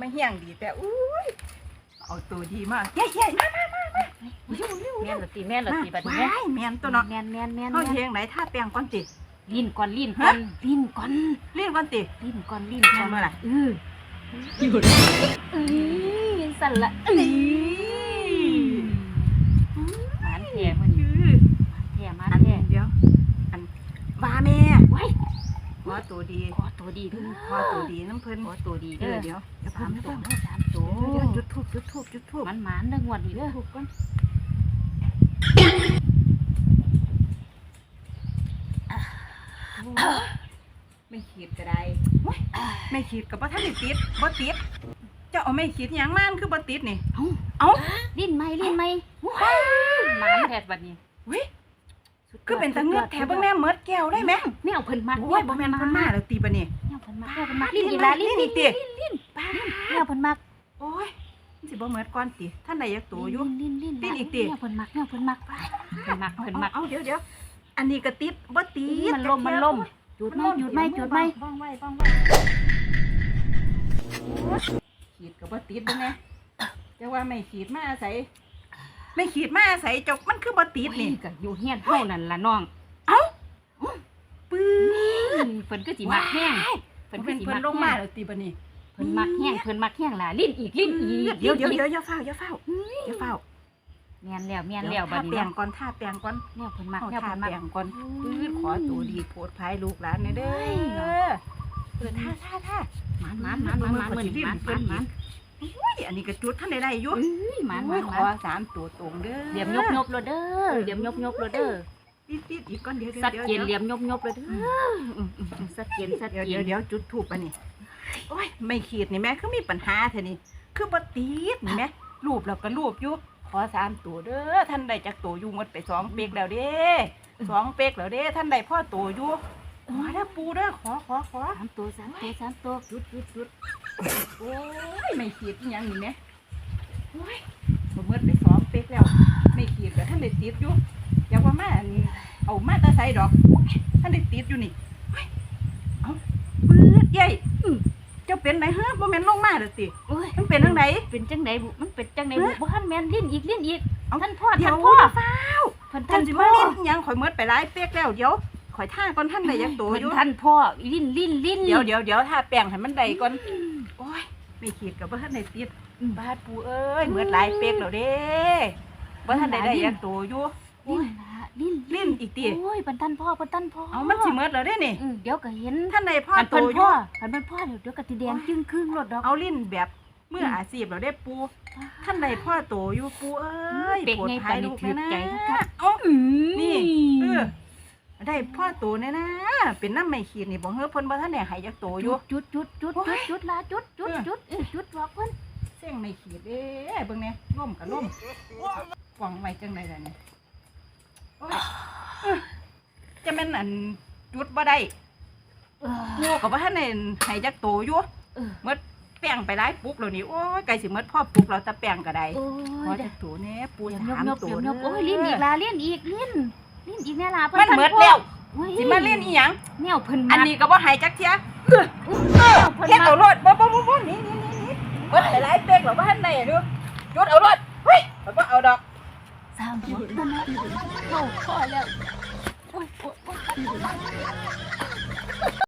มาเฮี้ยงดีแต่อุ้ยเอาตัวดีมากเย้ๆมามามามาเร็วเร็วแม่นละตีแม่นละมาตีบัดนี้ว้ายแม่นตัวเนาะแม่นแม่นแม่นเฮาแม่นเฮียงไหนท่าแป้งก่อนติลิ้นก่อนลิ้นก่อนลิ้นก่อนเรียนก่อนติลิ้นก่อนลิ้นแม่ก่อนนเมื่อไหร่เออเอ้ยสั่นละเอ้ยมานแท้มื้อนี้คือแท้มาอันแท้เดี๋ยวอันว่าแม่ไว้ขอตัวดีขอตัวดีเด้อขอตัวดีน้ำเพิ่นขอตัวดีเด้อเดี๋ยวเดี๋ยวามเพิ่ตันวเดี๋ยวสามตัวเดี๋ยวจุดทูบจุดทูบจุดทูบมันหมานเด้องวดนี้เด้อทูบก่อนไม่ขีดก็ได้ไม่ขีดกับว่าท่านได้ติดบ่ติดเจ้าเอาไม่ขีดหยังมันคือบ่ติดนี่เอ้าเอ้าลิ้นไหมลิ้นไหมว้าวหมานแท้บัดนี้เว้ยคือเป็นตะเงือกแถวเบิ่งแน่เมิดแก้วได้ไหมแนวเพิ่นมักโอ้ยบ่แม่นเพิ่นมาแล้วตีปะนี่แนวเพิ่นมักแนวเพิ่นมักลิ้นอีหลาลิ้นลิ้นอีกติลิ้นลิ้น ป้าแนวเพิ่นมักโอ้ยมันสิบ่เมิดก่อนติท่านใดอยากตัวอยู่ ลิ้นลิ้นลิ้นอีกติ แนวเพิ่นมักแนวเพิ่นมักไปเพิ่นมักเพิ่นมักเอาเดี๋ยวเดี๋ยวอันนี้ก็ติดบ่ติดมันล่มมันล่มจุดไหมจุดไหมจุดไหมบ้างไว้บ้างไว้ขีดก็บ่ติดเบิ่งแน่แต่ว่าไม่ขีดมาอาศัยไม่ขีดมาอาศัยจกมันคือบ่ติดนี่นี่ก็อยู่เฮียนเฮานั่นล่ะน้องปื้อเพิ่นก็สิมักแห้งเพิ่เพิ่นนเป็ก็นสิเพิ่นมักลงมาแห้ง แล้วตีปะนี่เพิ่นมักแห้งเพิ่นมักแห้งล่ะลิ้นอีกลิ้นอีกเดี๋ยวเดี๋ยวเดี๋ยวอย่าเฝ้าอย่าเฝ้าอย่าเฝ้าแม่นแล้วแม่นแล้วบัท่าดนี้แปลงเนาะก่อนท่าแปลงก่อนแนวเพิ่นมักเอาแนวท่าเพิ่นมักแปลงก่อนปื้อขอตัวดีโพดภายลูกหลานเนี่ยเด้เฮ้ยอเนาะเออท่าท่าท่าหมานหมานหมานหมานหมานมื้อนี้หมานหมานหมานอุ้ยอันนี้ก็จุดท่านใดได้อยู่เอ้ยหมานหอุ้มายนขหอมานสามตัวตรงเด้อเหลี่ยมยบยบเลยเด้อเหลี่ยมยบยบเลยเด้อติดติดอีกก่อนเดี๋ยวสัดเดี๋ยวเจนเหเดี๋ยวลี่ยมยบยบเลยเด้ออืมอืมอืมสัดเจนสัดเดี๋ยวเจเดี๋ยวนเดี๋ยวจุดถูกอันนี้ โอ้ยไม่ขีดนี่แม่คือมีปัญหาเท่านี้คือบ่ติดนี่แม่รูปแล้วก็รูปอยู่ขอสามตัวเด้อท่านใดจากตัวอยู่หมดไปสองเป๊กแล้วเด้สองเป๊กแล้วเด้ท่านใดพ่อตัวอยู่ขอเด้อปูเด้อขอขอขอสามตัวสามตัวสามตัวจุดจุดจุดโอ้ยไม่ขีดอีหยังนี่แม่โอ้ยบ่เมื่อไปซ้อมเป๊กแล้ว ไม่ขีดแต่ท่านได้ติดอยู่อย่าว่ามาอันเอามาแตาใส่ดอกท่านได้ติดอยู่นี่โอ้ยเอาปื๊ดใหญ่อื้อ เจ้าเป็นไหนฮะบ่แม่นลงมาเด้อติโอ้ยมันเป็นทางไหนเป็นจังไดบุมันเป็นจังไดบุบ่ทันแม่นลิ้นอีกลิ้นอีกเอาท่านพ่อเดี๋ยท่าพ่อวนพ่อฟ้าวเพิ่นท่าท่านนสิสิมามาเล่ลิ้นนอิหยังข่อยเมิดไปหลายเป๊กแล้วเดี๋ยวข่อยท่าก่อนท่านใดยังโตอยู่ท่านพ่อลิ้นลิ้นลิ้นเดี๋ยวเดี๋ยวเดี๋ยวถ้าแป้งให้มันได้ก่อนโอ้ยไม่ขีดกับบ่ทันได้ติดบาดปูเอ้ยเหมือนหลายเป๊กแล้วเด้บ่ทันได้ได้ยังโตอยู่โอ้ลิ้ยนล่ะ ลิ้นลิ้นอีกติโอ้ยเพิ่นท่านพ่อเพิ่นท่านพ่อเอามันสิเหมือนแล้วเด้นี่อืมเดี๋ยวก็เห็นท่านใดพ่อหันโตเพิ่นอพ่อยู่หันเพิ่นพ่อเดี๋ยวเดี๋ยวก็สิแดงจึ้งครึ่งรถดอกเอาลิ้นแบบมืออาชีพแล้วได้ปูท่านใดพ่อโตอยู่ปูเอ้ยเป็กโปรดไงภัยปานนี้ลูกถือแม่ใจนะคักเอ้านี่เอเอออได้พ่อโตแน่นะ เป็นน้ำไม่ขีดนี่บ่เฮ้อเพิ่นบ่ทันได้ให้จักโตอยู่จุดจุดจุดโอ้จุยดจุดละจุดจุดเออจุดเออจุดบอกเพิ่นเสียงไม่ขีดเด้เบิ่งแน่ล่มกับล่มหวังไว้จังไดล่ะเนี่ยโอ้ยเอ้อ จะแม่นอันจุดบ่ได้เออโง่ก็บ่ทันได้ให้จักโตอยู่เออหมดแป้งไปหลายปุกแล้วนี่โอ้ยไก่สิหมดพ่อปุกแล้วแต่แป้งก็ได้โอ้ขอยจักโตแน่ปูเดี๋ยวสามยบตัเดี๋วยวยเด้บโอ้ยลิ้นอีกอลาลิ้นอีกลิ้นลิ้นอีกแน่ล่ะเพิ่มันท่าเหมือนพ่แล้วโอ้ยสิมาเล่นอีหยังแนวเพิ่นอัมานนี้ก็บ่ให้จักเที่ยแนวเพิ่นเฮ็ดมาเอารถบ่บ่บ่บ่นี่นี่นี่นี่เบิดหลายๆเป๊กแล้วบ่ทันได้อะดูจุดเอารถเฮ้ยข่อยบ่เอาดอก สามหัวมันเข้า